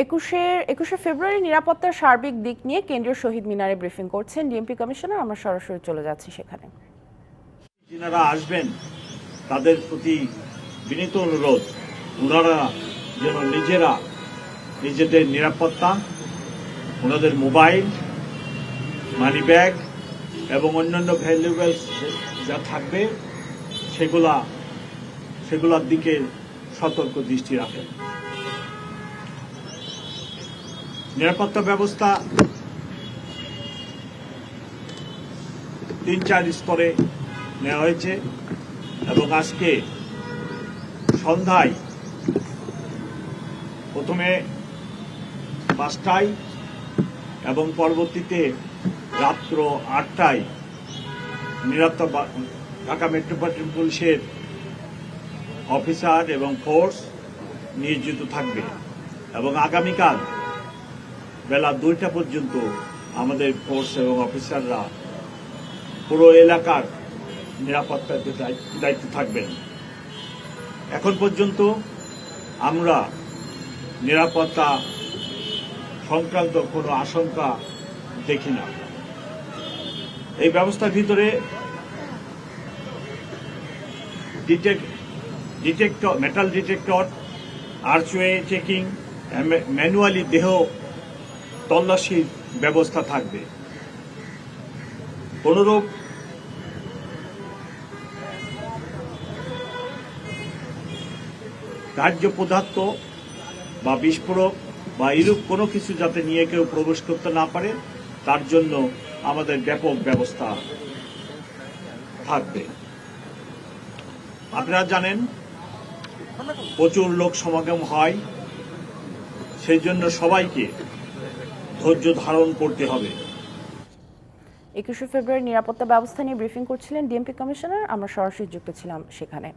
একুশে একুশে ফেব্রুয়ারি নিরাপত্তার সার্বিক দিক নিয়ে কেন্দ্রীয় শহীদ মিনারে ব্রিফিং করছেন ডিএমপি কমিশনার। আমরা সরাসরি চলে যাচ্ছি সেখানে। যিনারা আসবেন, তাদের প্রতি বিনীত অনুরোধ, ওনারা যেন নিজেরা নিজেদের নিরাপত্তা, ওনাদের মোবাইল মানি ব্যাগ এবং অন্যান্য ভ্যালুয়েবলস যা থাকবে, সেগুলা, সেগুলোর দিকে সতর্ক দৃষ্টি রাখেন। নিরাপত্তা ব্যবস্থা তিন চার স্তরে নেওয়া হয়েছে এবং আজকে সন্ধ্যায় প্রথমে পাঁচটায় এবং পরবর্তীতে রাত্র আটটায় নিরাপত্তা ঢাকা মেট্রোপলিটন পুলিশের অফিসার এবং ফোর্স নিয়োজিত থাকবে এবং আগামীকাল বেলা দুইটা পর্যন্ত আমাদের ফোর্স এবং অফিসাররা পুরো এলাকার নিরাপত্তার দায়িত্ব থাকবেন। এখন পর্যন্ত আমরা নিরাপত্তা সংক্রান্ত কোনো আশঙ্কা দেখি না। এই ব্যবস্থার ভিতরে detector metal detector archway checking manually দেহ তল্লাশির ব্যবস্থা থাকবে। কোনরূপ কার্য পদার্থ বা বিস্ফোরক বা এরূপ কোনো কিছু যাতে নিয়ে কেউ প্রবেশ করতে না পারে, তার জন্য আমাদের ব্যাপক ব্যবস্থা থাকবে। আপনারা জানেন, প্রচুর লোক সমাগম হয়, সেই জন্য সবাইকে ধৈর্য ধারণ করতে হবে। একুশে ফেব্রুয়ারি নিরাপত্তা ব্যবস্থা নিয়ে ব্রিফিং করছিলেন ডিএমপি কমিশনার, আমরা সরাসরি যুক্ত ছিলাম সেখানে।